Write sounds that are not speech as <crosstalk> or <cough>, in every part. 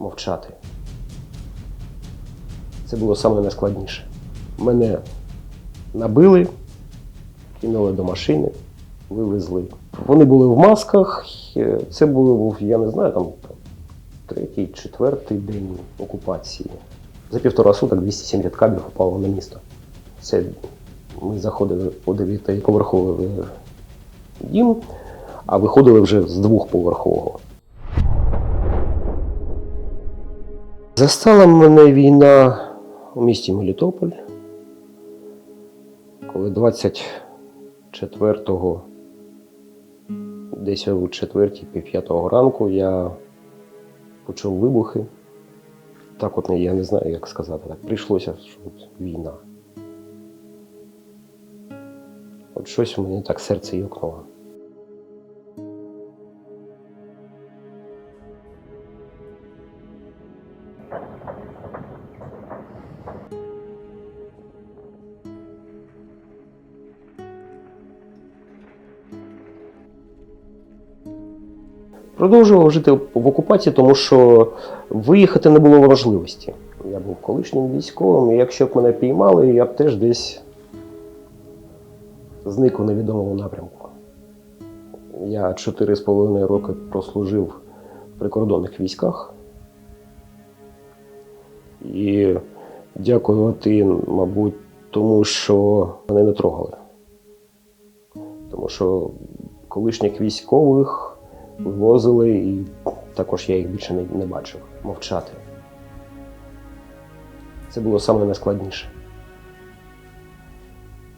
мовчати. Це було саме найскладніше. Мене набили, кинули до машини, вивезли. Вони були в масках. е, Це був, я не знаю, там третій, четвертий день окупації. За півтора суток 270 кабів упало на місто. Це ми заходили у дев'ятиповерховий е, дім, а виходили вже з двохповерхового. Застала мене війна у місті Мелітополь, коли 24-го, десь о 4 півп'ятого ранку я почув вибухи. Так от я не знаю, як сказати. Так прийшлося, що от війна. От щось у мене так серце йокнуло. Продовжував жити в окупації, тому що виїхати не було можливості. Я був колишнім військовим, і якщо б мене піймали, я б теж десь зник у невідомому напрямку. Я 4,5 роки прослужив в прикордонних військах. І дякувати, мабуть, тому що мене не трогали. Тому що колишніх військових вивозили, і також я їх більше не, не бачив. Мовчати. Це було саме найскладніше.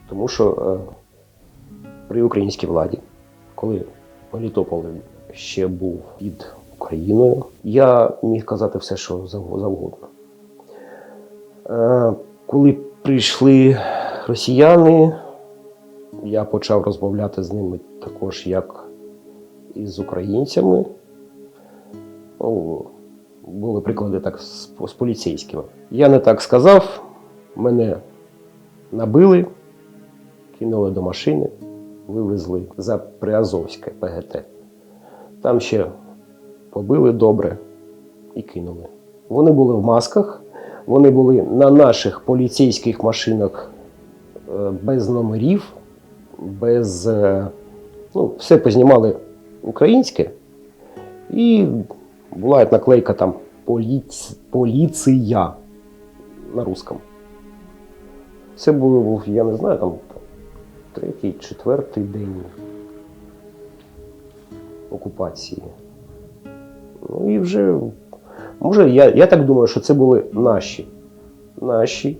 Тому що е, при українській владі, коли Мелітополь ще був під Україною, я міг казати все, що завгодно. Е, коли прийшли росіяни, я почав розмовляти з ними також як із українцями. Ну, були приклади так з, з поліцейськими. Я не так сказав, мене набили, кинули до машини, вивезли за Приазовське ПГТ. Там ще побили добре і кинули. Вони були в масках, вони були на наших поліцейських машинах е, без номерів, без. е, Ну, все познімали українське, і була наклейка там «Поліц... поліція на русском. Це був, я не знаю, там третій, четвертий день окупації. Ну і вже, може, я, я так думаю, що це були наші, наші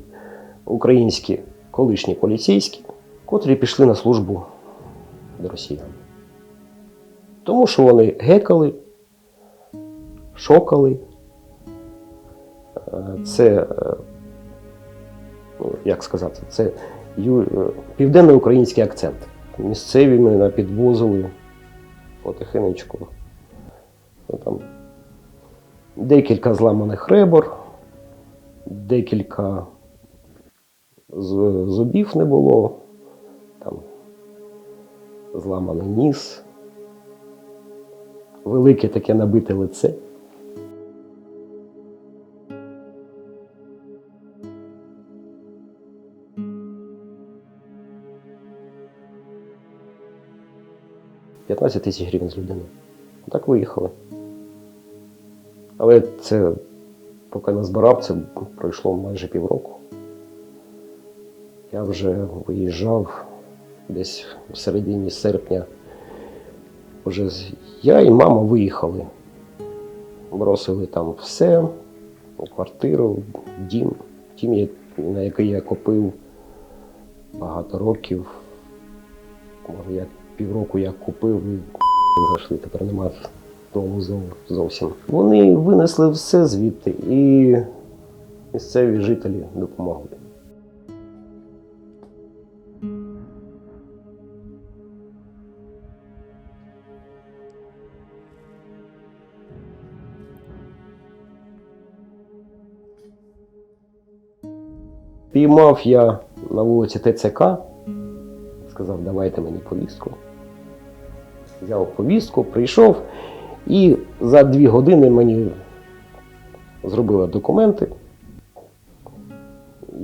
українські колишні поліцейські, котрі пішли на службу до росіян. Тому що вони гекали, шокали. Е, Це, е, як сказати, це е, південноукраїнський акцент. Місцеві мене підвозили потихенечку. Ну, там, декілька зламаних ребор, декілька зубів не було, там, зламаний ніс, велике таке набите лице. П'ятнадцять тисяч гривень з людини. Так виїхали. Але це, поки назбирав, це пройшло майже півроку. Я вже виїжджав десь в середині серпня. Уже я і мама виїхали. Бросили там все, квартиру, дім. Дім, на який я купив багато років. Може, я півроку як купив і <laughs> зайшли, тепер нема дому зовсім. Вони винесли все звідти і місцеві жителі допомогли. Піймав я на вулиці ТЦК, сказав, давайте мені повістку. Взяв повістку, прийшов, і за дві години мені зробила документи.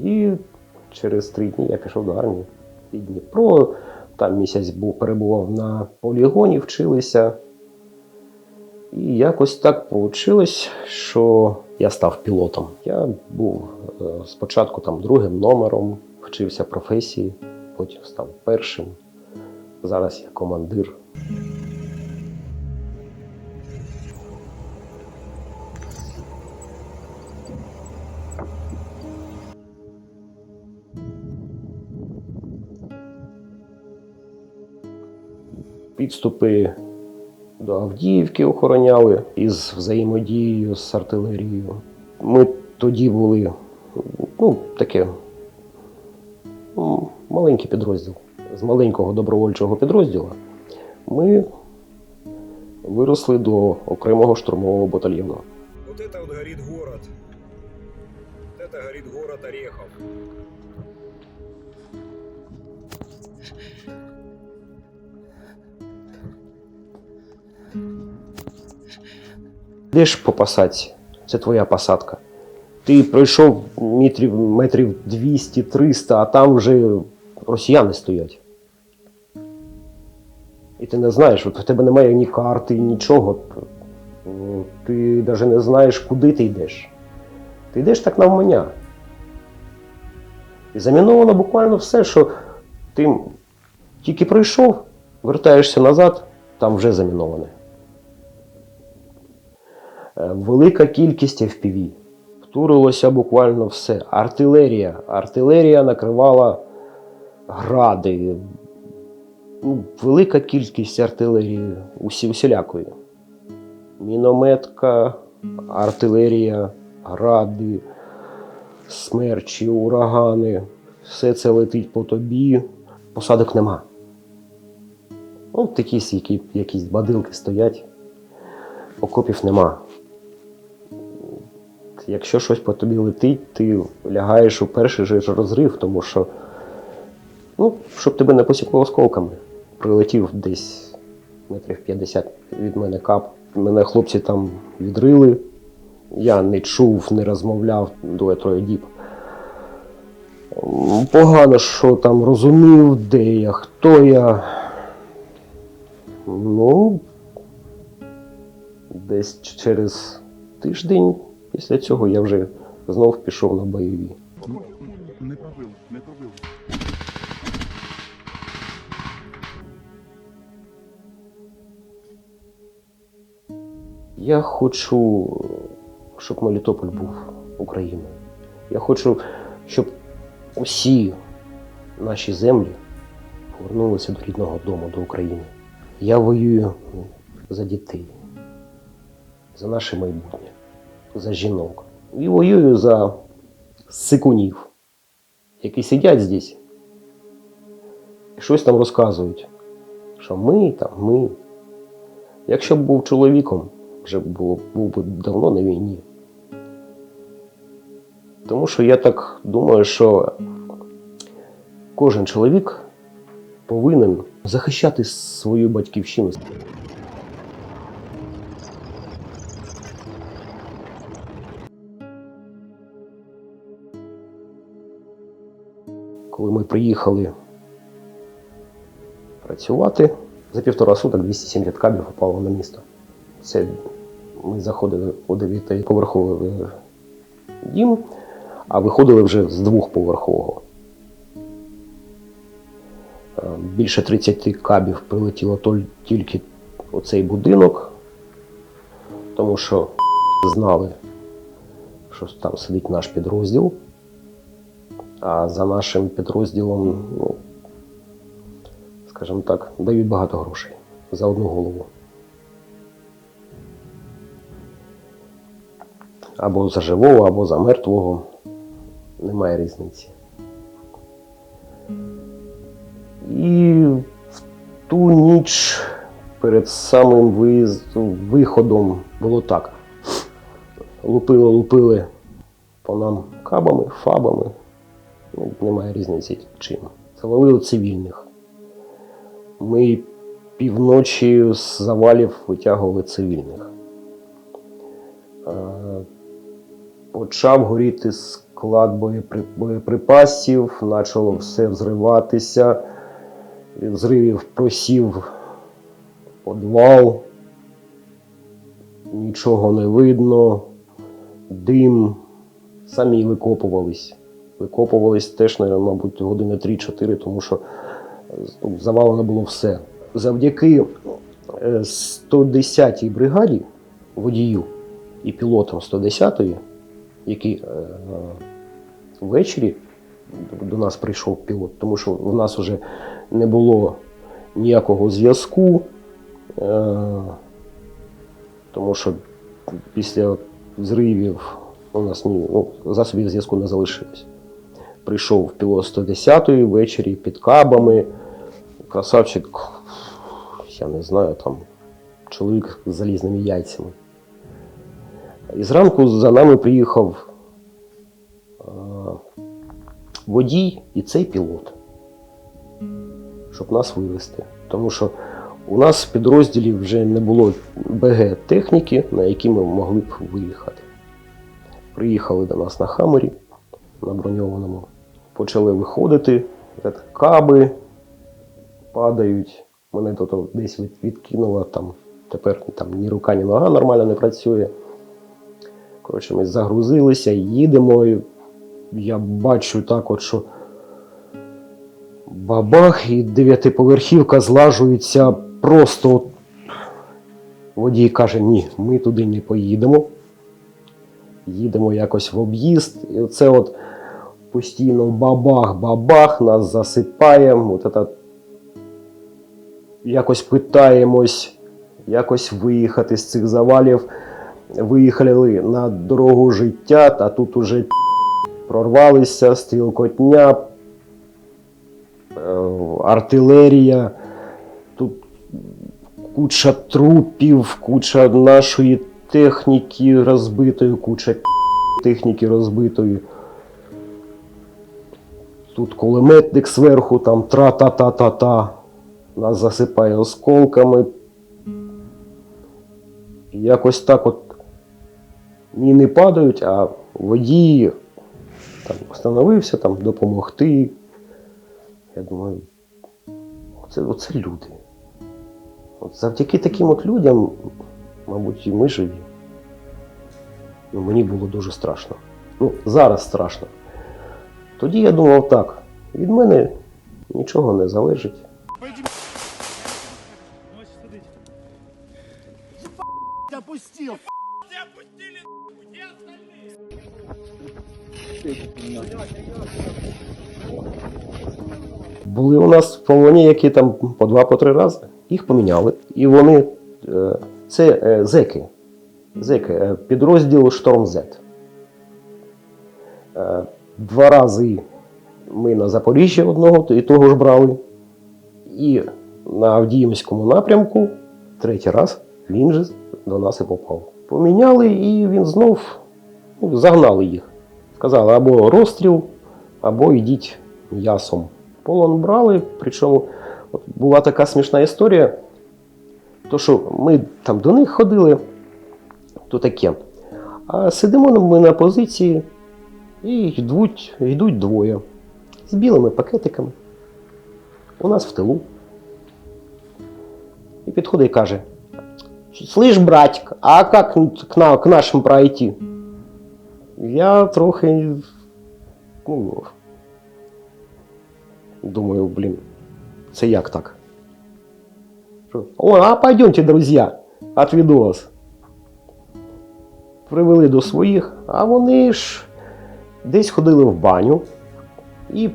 І через три дні я пішов до армії. І Дніпро, там місяць був, перебував на полігоні, вчилися. І якось так вийшло, що я став пілотом. Я був е, спочатку там другим номером, вчився професії, потім став першим. Зараз я командир. Підступи до Авдіївки охороняли із взаємодією з артилерією. Ми тоді були ну, таке ну, маленький підрозділ. З маленького добровольчого підрозділу ми виросли до окремого штурмового батальйону. Йдеш по посадці, це твоя посадка. Ти пройшов метрів, метрів 200-300, а там вже росіяни стоять. І ти не знаєш, от в тебе немає ні карти, нічого. Ти навіть не знаєш, куди ти йдеш. Ти йдеш так навмання. І заміновано буквально все, що ти тільки прийшов, вертаєшся назад, там вже заміноване. Е, велика кількість FPV. Втурилося буквально все. Артилерія. Артилерія накривала гради. Ну, велика кількість артилерії усі, усілякої. Мінометка, артилерія, гради, смерчі, урагани. Все це летить по тобі. Посадок нема. Ну, такі, які, якісь бадилки стоять. Окопів нема. Якщо щось по тобі летить, ти лягаєш у перший же розрив, тому що, ну, щоб тебе не посікло осколками. Прилетів десь метрів 50 від мене кап. Мене хлопці там відрили. Я не чув, не розмовляв двоє-троє діб. Погано, що там розумів, де я, хто я. Ну, десь через тиждень після цього я вже знов пішов на бойові. Не пробив, не пробив. Я хочу, щоб Мелітополь був Україною. Я хочу, щоб усі наші землі повернулися до рідного дому, до України. Я воюю за дітей, за наше майбутнє, за жінок. І воюю за сикунів, які сидять здесь і щось там розказують, що ми там, ми. Якщо б був чоловіком, вже було, був би давно на війні. Тому що я так думаю, що кожен чоловік повинен захищати свою батьківщину. Коли ми приїхали працювати, за півтора суток 270 кабів попало на місто. Це ми заходили у 9-поверховий дім, а виходили вже з двохповерхового. Е, Більше 30 кабів прилетіло тільки у цей будинок, тому що знали, що там сидить наш підрозділ. А за нашим підрозділом, ну, скажімо так, дають багато грошей за одну голову. Або за живого, або за мертвого. Немає різниці. І в ту ніч перед самим виїздом, виходом було так. Лупили, лупили по нам кабами, фабами. Немає різниці чим. Завалили цивільних. Ми півночі з завалів витягували цивільних. Е, почав горіти склад боєприпасів, почало все взриватися. Від взривів просів подвал, нічого не видно, дим, самі викопувались. Викопувались теж, мабуть, години 3-4, тому що ну, завалено було все. Завдяки е, 110-й бригаді водію і пілотам 110-ї, які е, ввечері до нас прийшов пілот, тому що в нас вже не було ніякого зв'язку, е, тому що після зривів у нас ні, ну, засобів зв'язку не залишилось. Прийшов пілот 110-ї ввечері під кабами. Красавчик, я не знаю, там чоловік з залізними яйцями. І зранку за нами приїхав е, водій і цей пілот, щоб нас вивезти. Тому що у нас в підрозділі вже не було БГ-техніки, на які ми могли б виїхати. Приїхали до нас на Хаммері, на броньованому, почали виходити, каби падають. Мене тут десь відкинуло, там, тепер там ні рука, ні нога нормально не працює. Коротше, ми загрузилися, їдемо. І я бачу так, от, що бабах і дев'ятиповерхівка злажується просто. Водій каже, ні, ми туди не поїдемо. Їдемо якось в об'їзд. І оце от постійно бабах-бабах, нас засипає. От це якось питаємось якось виїхати з цих завалів. Виїхали на дорогу життя, та тут уже прорвалися, стрілкотня, е, артилерія, тут куча трупів, куча нашої техніки розбитої, куча техніки розбитої. Тут кулеметник зверху, там тра-та-та-та-та. Нас засипає осколками. І якось так от міни падають, а водій там встановився там допомогти. Я думаю, оце, оце люди. От завдяки таким от людям, мабуть, і ми живі. Ну, мені було дуже страшно. Ну, зараз страшно. Тоді я думав так, від мене нічого не залежить. Опустил! Були у нас полоні, які там по два, по три рази. Їх поміняли. І вони е, це е, зеки. Зеки, е, підрозділ Шторм Z. Два рази ми на Запоріжжя одного і того ж брали. І на Авдіївському напрямку третій раз він же до нас і попав. Поміняли, і він знов ну, загнали їх. Сказали або розстріл, або йдіть м'ясом. Полон брали, причому от була така смішна історія. То, що ми там до них ходили, то таке. А сидимо ми на позиції і йдуть, йдуть двоє з білими пакетиками. У нас в тилу. І підходить і каже: Слышь, братик, а как к, к нашим пройти? Я трохи. Ну, думаю, блін, це як так? О, а пойдемте, друзья, отведу вас. Привели до своїх, а вони ж десь ходили в баню і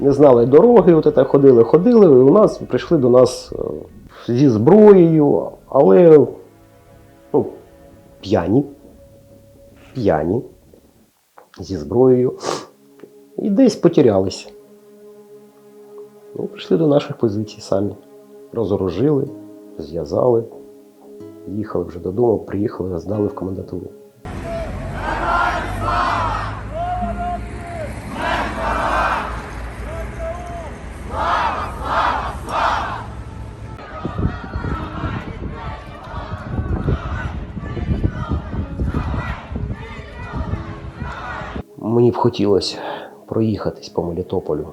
не знали дороги, от це ходили, ходили, і у нас прийшли до нас е, зі зброєю, але ну, п'яні. П'яні зі зброєю. І десь потерялися. Ну, прийшли до наших позицій самі. Розоружили, зв'язали, їхали вже додому, приїхали, здали в комендатуру. мені б хотілося проїхатись по Мелітополю.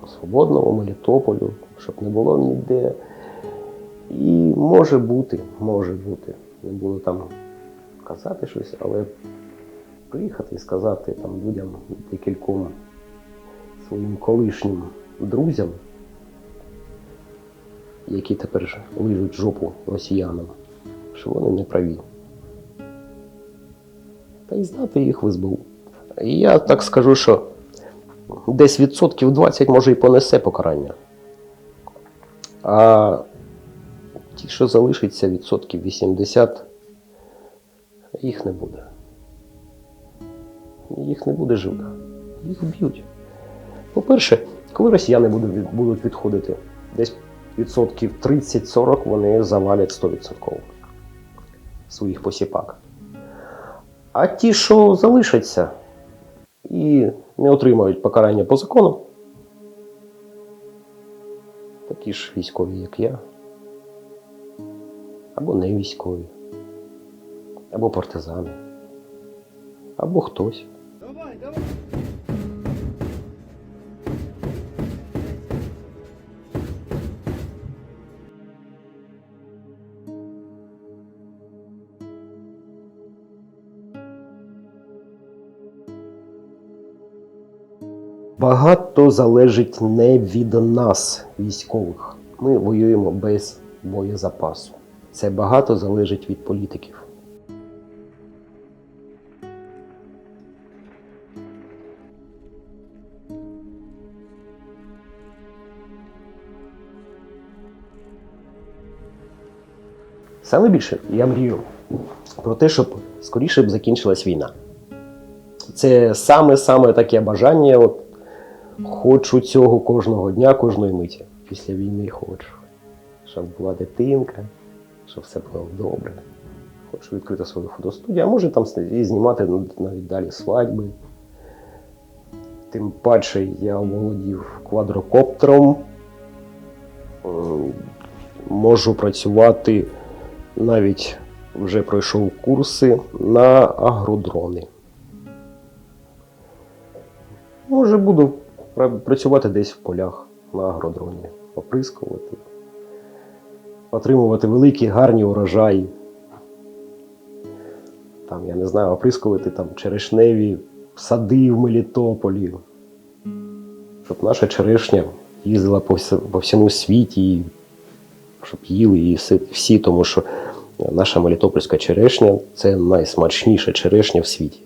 По свободному Мелітополю, щоб не було ніде. І може бути, може бути. Не буду там казати щось, але приїхати і сказати там людям, декільком своїм колишнім друзям, які тепер лижуть жопу росіянам, що вони не праві. Та й здати їх в СБУ. Я так скажу, що десь відсотків 20 може і понесе покарання. А ті, що залишиться відсотків 80, їх не буде. Їх не буде живих. Їх вб'ють. По-перше, коли росіяни будуть відходити, десь відсотків 30-40 вони завалять 100% своїх посіпак. А ті, що залишаться і не отримають покарання по закону, такі ж військові, як я, або не військові, або партизани, або хтось. Давай, давай. Багато залежить не від нас, військових. Ми воюємо без боєзапасу. Це багато залежить від політиків. Саме більше я мрію про те, щоб скоріше б закінчилась війна. Це саме-саме таке бажання. От, хочу цього кожного дня, кожної миті. Після війни хочу. Щоб була дитинка, щоб все було добре. Хочу відкрити свою фотостудію, а може там і знімати навіть далі свадьби. Тим паче я володів квадрокоптером. Можу працювати навіть вже пройшов курси на агродрони. Може, буду працювати десь в полях на агродроні, оприскувати, отримувати великі гарні урожаї. Там, я не знаю, оприскувати там черешневі сади в Мелітополі. Щоб наша черешня їздила по, вс- по всьому світі, щоб їли її всі, тому що наша Мелітопольська черешня це найсмачніша черешня в світі.